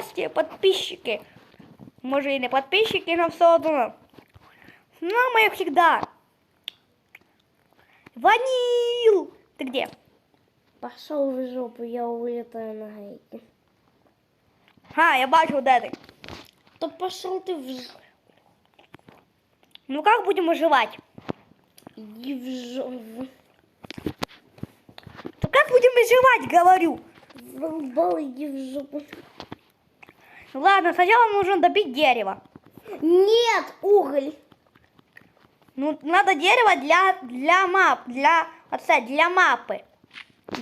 здрасте, подписчики. Може і не подписчики, но все одно. Нами, як всегда. Ванил! Ты где? Пошел в жопу, я улетаю на гайке. А, я бачу, де ти. Да пошел ты в жопу. Ну как будем выживать? Иди в жопу. То как будем выживать, говорю? Задолбал, иди в жопу. Ладно, сначала нужно добить дерево. Нет, уголь. Ну, надо дерево для, для мап, для, оце, для мапы.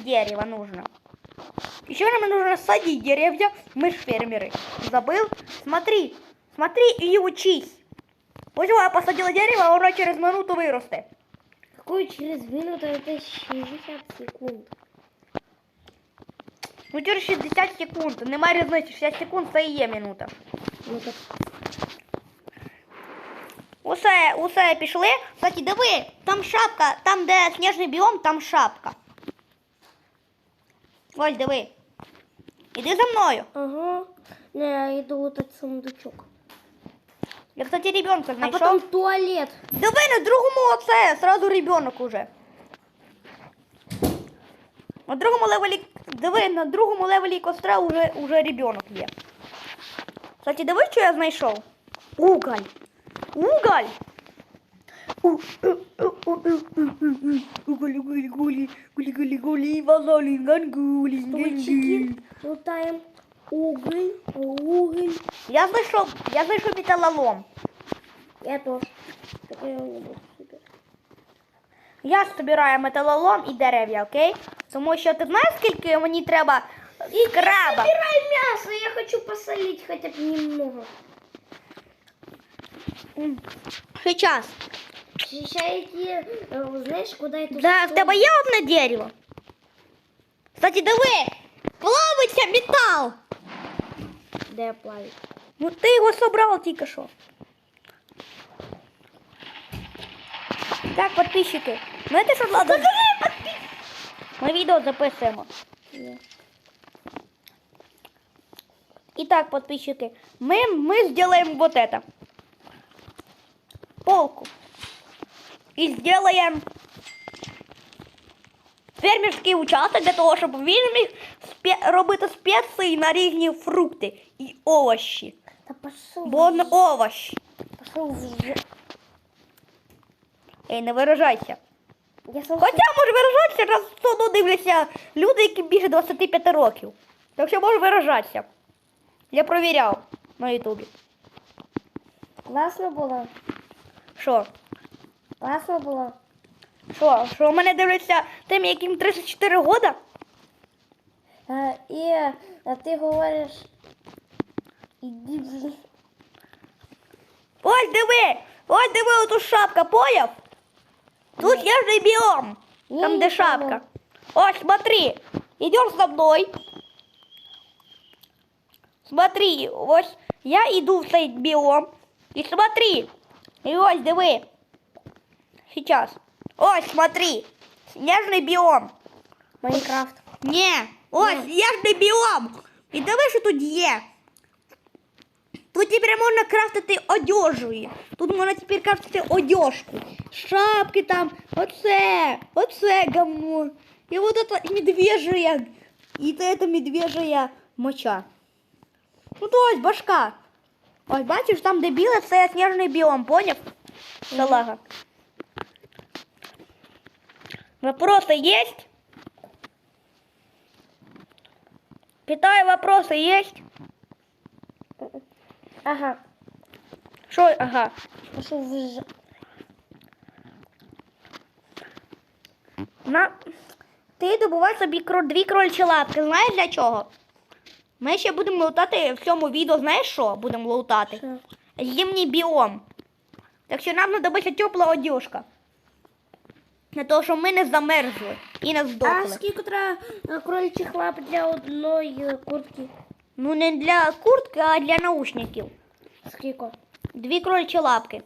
Дерево нужно. Еще нам нужно садить деревья. Мы ж фермеры. Забыл? Смотри, смотри и учись. Ось я посадила дерево, а воно через минуту виросте. Какой через минуту? Это 60 секунд. Ну через 60 секунд. Немає різниці, 60 секунд це і є минута. Ну так. Усе, усе пішли. Кстати, диви, там шапка, там де сніжний біом, там шапка. Ось диви. Іди за мною. Ага. Не, я иду лутать сундучок. Я, кстати, ребенка А знайшов. потом в туалет. Диви на другому оце, сразу ребенок уже. На другому левелі, диви, на другому левелі костра уже, уже ребенок є. Кстати, диви, що я знайшов? Уголь. Уголь. Уголь, уголь, гули, гули, гули, гули, валалинган, гулинган, Стульчики. Лутаем уголь. Уголь. Я знайшов, я знайшов металолом. Я тоже. Я збираю металолом і дерев'я, окей? Тому що ти знаєш, скільки мені треба краба? Собирай мясо, я хочу посолить хотя бы немного. Сейчас. Сейчас идти, э, знаешь, куда это Да, в тебе є одне дерево? Кстати, диви, плавиться метал. Да я плавить. Ну ти його собрав тільки що. Так, підписчики. Знаєте, що надо? Ми відео записуємо. Итак, подписчики, мы, мы сделаем вот это. Полку. И сделаем фермерський участок для того, щоб він міг спе- робити спеції на різні фрукти і овощі. Да пошел. Бо на овощі. Пошел в ж... Ей, не виражайся. Я сам Хоча може виражатися, раз все одно дивляться люди, які більше 25 років. Так що може виражатися. Я провіряв на Ютубі. Классно было. Що? Классно было. Що? Що мене дивляться тим, яким 34 года? А, и а ты говоришь, иди в... ж- Ось диви! Ось диви, оту шапка, поняв? Тут є ж біом. Ні, Там, не де шапка. понял. Ось, смотри. Идешь за мной. Смотри, ось я иду в цей біом. І смотри. І ось диви. Сейчас. Ось, смотри. Сніжний біом. Майнкрафт. Ні, ось сніжний біом. І диви, що тут є. Тут тепер можна крафтити одежу. Тут можна тепер крафтити одежку. Шапки там, оце, оце говно. І вот это медвежья, і це медвежья моча. Ну то ось башка. Ось бачиш, там де біле, це сніжний біом, поняв? Салага. Вопросы есть? Питаю, вопросы есть? Ага. Что? Ага. На... Ти добувай собі кро... дві крольчі лапки. Знаєш для чого? Ми ще будемо лутати в цьому відео, знаєш що будемо лутати? Зимній біом. Так що нам знадобиться тепла одежка. Для того, щоб ми не замерзли і не А здохли. сколько треба е, кроличьих лап для одной е, куртки? Ну не для куртки, а для наушників. Сколько? Дві кроличі лапки.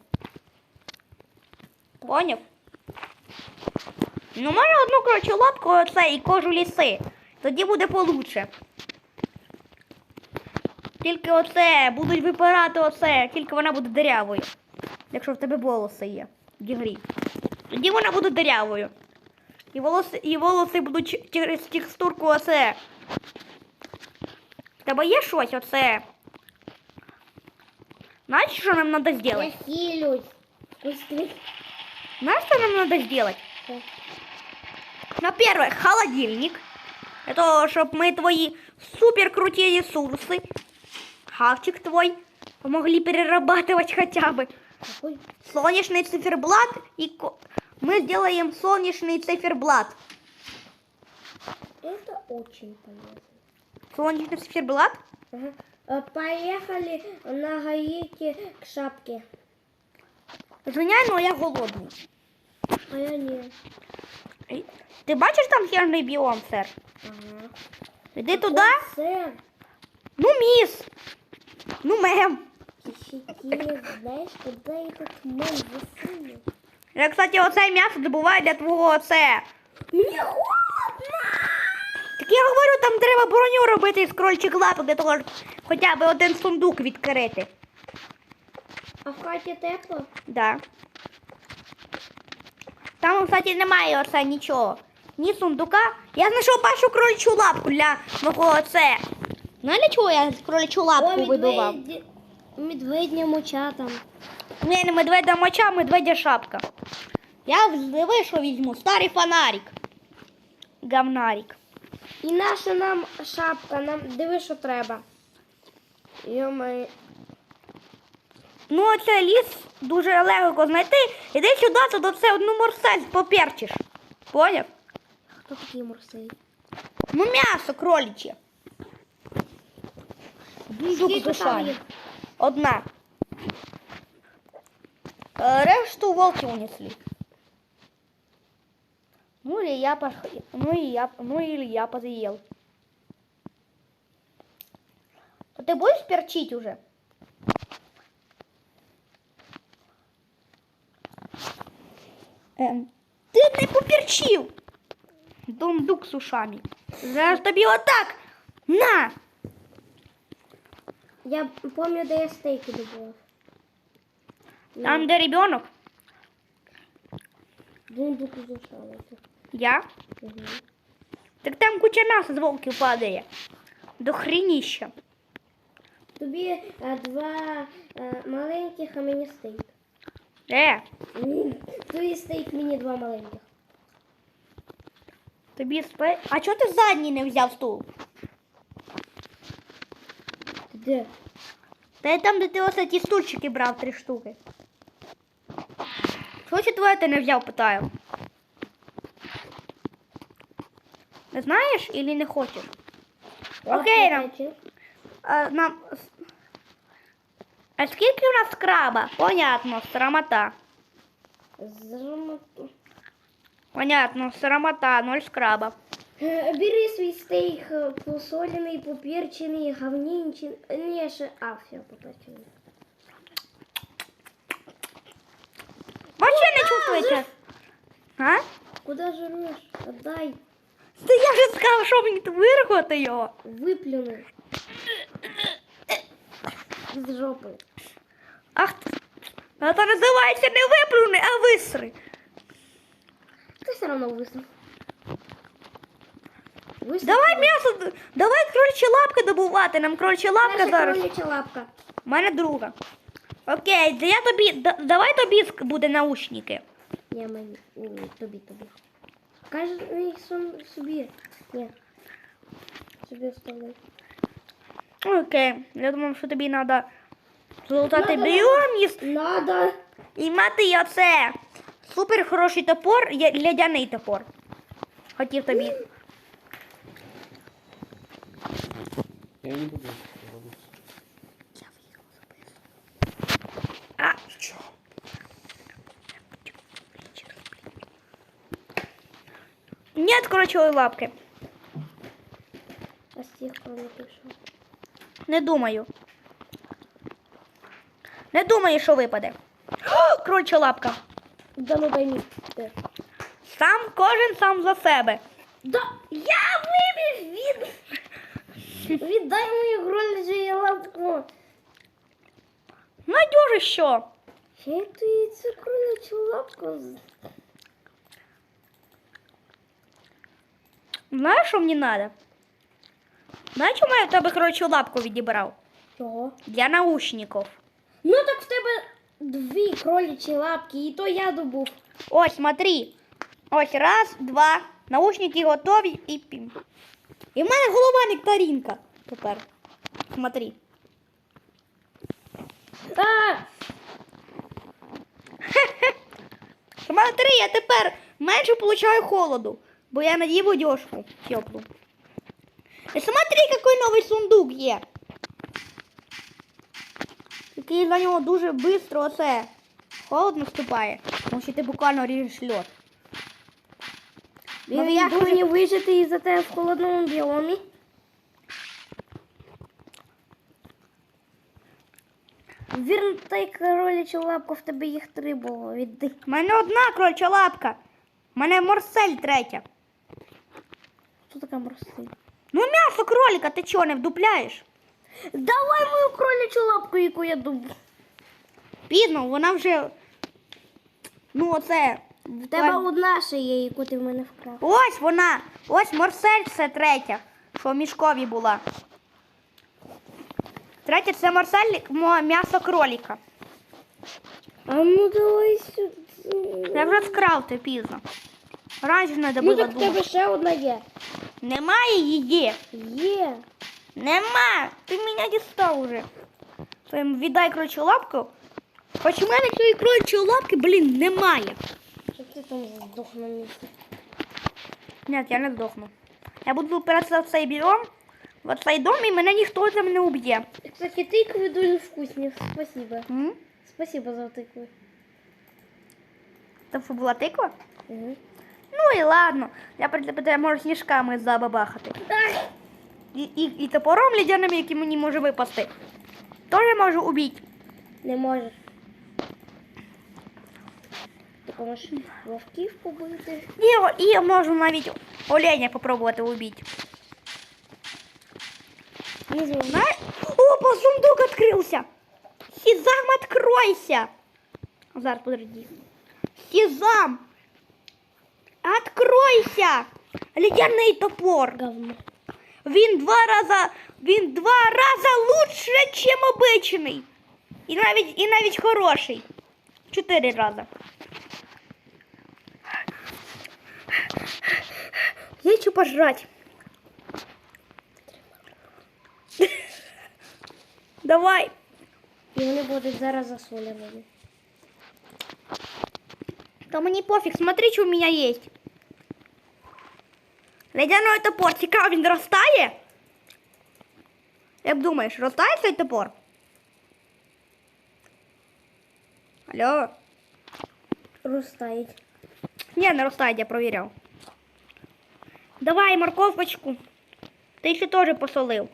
Поняв? Ну, може одну кроличу лапку оце і кожу ліси. Тоді буде получше. Тільки оце, будуть випирати оце, тільки вона буде дирявою. Якщо в тебе волоси є в грі. Тоді вона буде дирявою. І волоси, і волоси будуть через текстурку оце. Тебе є щось оце? Знаєш, що нам треба Я зробити? хилюсь. Знаешь, что нам надо сделать? На первое, холодильник. Это чтобы мы твои супер крутые ресурсы, хавчик твой, помогли перерабатывать хотя бы. Какой? Солнечный циферблат и ко- мы сделаем солнечный циферблат. Это очень полезно. Солнечный циферблат? Ага. Э, Поехали на Гаити к шапке. Извиняй, но я голодный. А я не. Эй, Ты бачишь там херный биом, сэр? Ага. Иди туда. Сэр, Ну, мисс. Ну, мэм. ты знаешь, куда этот мой засунул? Я, кстати, оце м'ясо добуваю для твого оце. Мне холодно! Так я говорю, там треба броню робити з крольчих лапок для того, щоб хоча б один сундук відкрити. А в хаті тепло? Да. Там, кстати, немає оце нічого. Ні сундука. Я знайшов першу кроличу лапку для мого оце. Знаєш, для чого я кроличу лапку видував? медведня моча там. Ні, не медведя моча, медведя шапка. Я диви, що візьму. Старий фонарик. Гавнарик. І наша нам шапка, нам диви, що треба. Йомай. Ну, оце ліс дуже легко знайти. Іди сюди, то до це одну морсель поперчиш. Поняв? Хто такий морсей? Ну, м'ясо кроліче. Скільки там їх? Одна. Е, Решту волки унесли. Ну, или я пош... ну, и я... ну или я позъел. А ты будешь перчить уже? Ем, ти не поперчив. Дундук з ушами. Зараз тобі отак. На! Я пам'ятаю, де я стейки добував. Там, де ребенок. Дундук зушалася. Я. Угу. Так там куча м'яса з волків падає. До хрініща. Тобі е, два е, маленьких, а мені стейк. Е, Тобі стейк, мені два маленьких. тобі спе. А чого ти задній не взяв стул? Де? Та й там, де ти ось ті стульчики брав три штуки. Твоє ти не взяв, питаю? Не знаєш і не хочеш? Окей, нам. А, нам... А скільки у нас краба? Понятно, срамота. Зромоту. Понятно, срамота, ноль скраба. Е, Бери свій стейк е, посолений, поперчений, говнінчий. Ні, ще а, все, поперчений. Вообще не чувствуєте? А? Куди жируєш? Отдай, Та я вже сказав, що мені тут вирвати його. виплюни. З жопи. Ах, а то називається не виплюни, а висри. Ти все одно висунув. Висунув. Давай м'ясо, давай кроличі лапки добувати, нам кроличі лапка Перша зараз. кроляча лапка. У мене друга. Окей, да я тобі, да- давай тобі ск- буде наушники. Ні, мені. Ні, тобі, тобі. Каже, ні, сум, собі. Ні. Собі вставляй. Окей, я думав, що тобі треба золотати біоміс Надо. і мати оце. Супер хороший топор, лядяний топор. Хотів тобі. Я не буду. А, Нет кроличої лапки. А кроликів що? Не думаю. Не думаю, що випаде. О, кролича лапка. Да ну дай мені. Сам кожен сам за себе. Да, я вибіг від. Віддай мою кроличу лапку. може що? Я тобі цю кролячу лапку. Знаєш, що мені треба? Знаєш, чому я в тебе кроличу лапку відібрав? Чого? Для наушників. Ну так в тебе дві кролячі лапки, і то я добув. Ось, смотри. Ось, раз, два. Наушники готові і пім. І в мене голова нектарінка. Тепер. Смотри. А! Смотри, я тепер менше получаю холоду, бо я надів одежку теплу. І смотри, який новий сундук є. Який за нього дуже швидко оце холод наступає, тому що ти буквально ріжеш льод. Ну, як дуже- мені вижити із-за тебе в холодному біомі? Вірно, та лапку в тебе їх три було. Відди. У мене одна крольча лапка. У мене морсель третя. Що таке морси? Ну м'ясо кролика, ти чого не вдупляєш? Давай мою кролячу лапку, яку я дуб. Пізно, вона вже. Ну, оце. В тебе одна ще є, яку ти в мене вкрав. Ось вона. Ось морсель це третя, що в мішкові була. Третя це морсель мо- м'ясо кролика. А ну давай сюди. Я вже скрав ти пізно. Раніше не Ну добила так в тебе ще одна є. Немає її. Є. Нема. Ти мене дістав уже. Своїм віддай кроличу лапку. Хоч у мене цієї кроличої лапки, блін, немає. Щоб ти там здох на місці. Ні, я не здохну. Я буду опиратися в цей біом, в цей дом, і мене ніхто там не уб'є. Кстати, тыквы дуже вкусные. Спасибо. М? Спасибо за тыквы. Там що була тиква? Угу. Ну і ладно. Я тебе можу сніжками забабахати. І, і, і топором лідяним, який мені може випасти. Теж можу убити. Не можеш. Ти можеш вовків побити. І, і можу навіть оленя попробувати убити. Не знаю. Опа, сундук открылся. Сезам, откройся. Зараз, подожди. Сезам, откройся. Ледяний топор. Говно. Він два рази, він два рази лучше, чим обичний. І навіть, і навіть хороший. Чотири рази. Я хочу пожрать. Давай. І вони будуть зараз засолювані. Да мне пофиг, смотри, что у меня есть. Ледяной топор, цікаво, він ростає? Як думаєш, ростає цей топор? Алло? Ростають. Ні, не ростає, я провіряв. Давай морковочку. Ти ще теж посолив.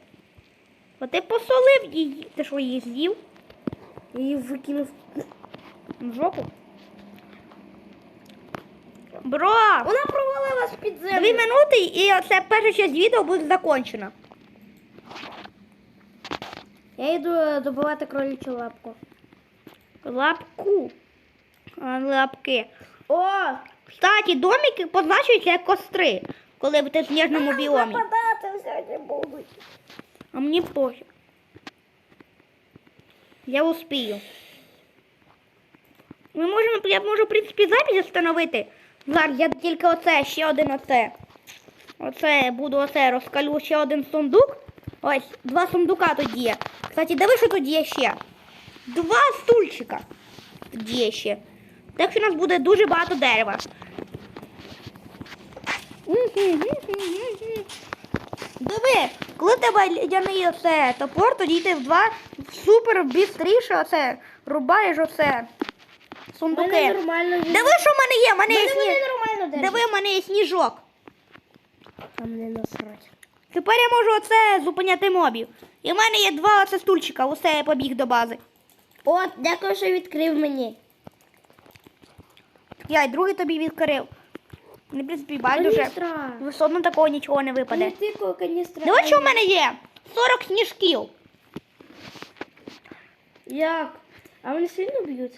А ти посолив її. Ти що, її з'їв? Я її викинув. В жопу? Бро! Вона провалилась під землю. Дві минути і оце перша часть відео буде закончена. Я йду е, добивати кролячу лапку. Лапку. А, Лапки. О! Кстати, домики позначуються як костри, коли ти в сніжному біомі. Нападати сьогодні будуть. А мені пофіг. Я успію. Ми можемо, я можу, в принципі, запись встановити. Зараз я тільки оце, ще один оце. Оце буду оце розкалю ще один сундук. Ось, два сундука тут є. Кстати, диви, що тут є ще. Два стульчика. Тут є ще. Так що у нас буде дуже багато дерева. Диви, коли тебе лядяний оце топор, тоді ти в два супер бістріше оце рубаєш оце сундуки. Мене нормально. Диви, що в мене є, в мене є Мене сні... вони. Диви, в мене є сніжок. А мене насрать. Тепер я можу оце зупиняти мобів. І в мене є два оце стульчика, усе я побіг до бази. От, дякую, що відкрив мені. Я й другий тобі відкрив. Не в принципі, байдуже. Все одно такого нічого не випаде. Не каністра. Диви, що в мене є? 40 сніжків. Як? А вони сильно б'ють?